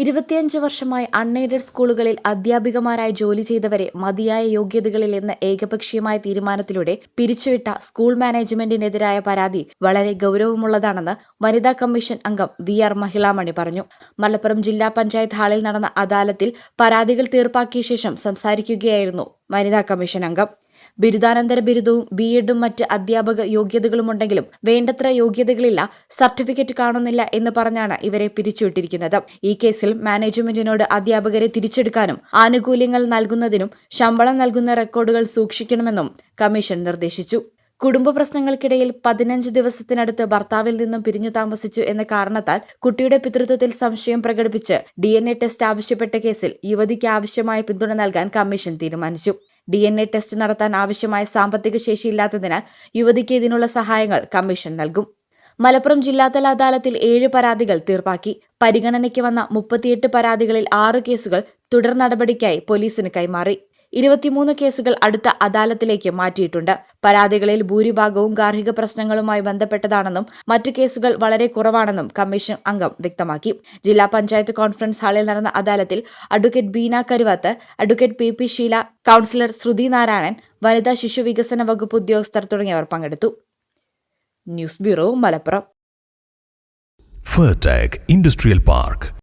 ഇരുപത്തിയഞ്ച് വർഷമായി അൺഎയ്ഡഡ് സ്കൂളുകളിൽ അധ്യാപികമാരായി ജോലി ചെയ്തവരെ മതിയായ യോഗ്യതകളിൽ നിന്ന് ഏകപക്ഷീയമായ തീരുമാനത്തിലൂടെ പിരിച്ചുവിട്ട സ്കൂൾ മാനേജ്മെന്റിനെതിരായ പരാതി വളരെ ഗൗരവമുള്ളതാണെന്ന് വനിതാ കമ്മീഷൻ അംഗം വി ആർ മഹിളാമണി പറഞ്ഞു. മലപ്പുറം ജില്ലാ പഞ്ചായത്ത് ഹാളിൽ നടന്ന അദാലത്തിൽ പരാതികൾ തീർപ്പാക്കിയ ശേഷം സംസാരിക്കുകയായിരുന്നു വനിതാ കമ്മീഷൻ അംഗം. ബിരുദാനന്തര ബിരുദവും ബി എഡും മറ്റ് അധ്യാപക യോഗ്യതകളുമുണ്ടെങ്കിലും വേണ്ടത്ര യോഗ്യതകളില്ല സർട്ടിഫിക്കറ്റ് കാണുന്നില്ല എന്ന് പറഞ്ഞാണ് ഇവരെ പിരിച്ചുവിട്ടിരിക്കുന്നത്. ഈ കേസിൽ മാനേജ്മെന്റിനോട് അധ്യാപകരെ തിരിച്ചെടുക്കാനും ആനുകൂല്യങ്ങൾ നൽകുന്നതിനും ശമ്പളം നൽകുന്ന റെക്കോർഡുകൾ സൂക്ഷിക്കണമെന്നും കമ്മീഷൻ നിർദ്ദേശിച്ചു. കുടുംബ പ്രശ്നങ്ങൾക്കിടയിൽ പതിനഞ്ച് ദിവസത്തിനടുത്ത് ഭർത്താവിൽ നിന്നും പിരിഞ്ഞു താമസിച്ചു എന്ന കാരണത്താൽ കുട്ടിയുടെ പിതൃത്വത്തിൽ സംശയം പ്രകടിപ്പിച്ച് ഡി ടെസ്റ്റ് ആവശ്യപ്പെട്ട കേസിൽ യുവതിക്ക് ആവശ്യമായ പിന്തുണ നൽകാൻ കമ്മീഷൻ തീരുമാനിച്ചു. ഡി എൻ എ ടെസ്റ്റ് നടത്താൻ ആവശ്യമായ സാമ്പത്തിക ശേഷിയില്ലാത്തതിനാൽ യുവതിക്ക് ഇതിനുള്ള സഹായങ്ങൾ കമ്മീഷൻ നൽകും. മലപ്പുറം ജില്ലാതല അദാലത്തിൽ ഏഴ് പരാതികൾ തീർപ്പാക്കി. പരിഗണനയ്ക്ക് വന്ന മുപ്പത്തിയെട്ട് പരാതികളിൽ ആറ് കേസുകൾ തുടർ നടപടിക്കായി പോലീസിന് കൈമാറി. ഇരുപത്തിമൂന്ന് കേസുകൾ അടുത്ത അദാലത്തിലേക്ക് മാറ്റിയിട്ടുണ്ട്. പരാതികളിൽ ഭൂരിഭാഗവും ഗാർഹിക പ്രശ്നങ്ങളുമായി ബന്ധപ്പെട്ടതാണെന്നും മറ്റു കേസുകൾ വളരെ കുറവാണെന്നും കമ്മീഷൻ അംഗം വ്യക്തമാക്കി. ജില്ലാ പഞ്ചായത്ത് കോൺഫറൻസ് ഹാളിൽ നടന്ന അദാലത്തിൽ advocate Beena Karuvath advocate P P Sheela councillor Sruthi Narayanan വനിതാ ശിശു വികസന വകുപ്പ് ഉദ്യോഗസ്ഥർ തുടങ്ങിയവർ പങ്കെടുത്തു. News bureau Malappuram. Fertech industrial Park.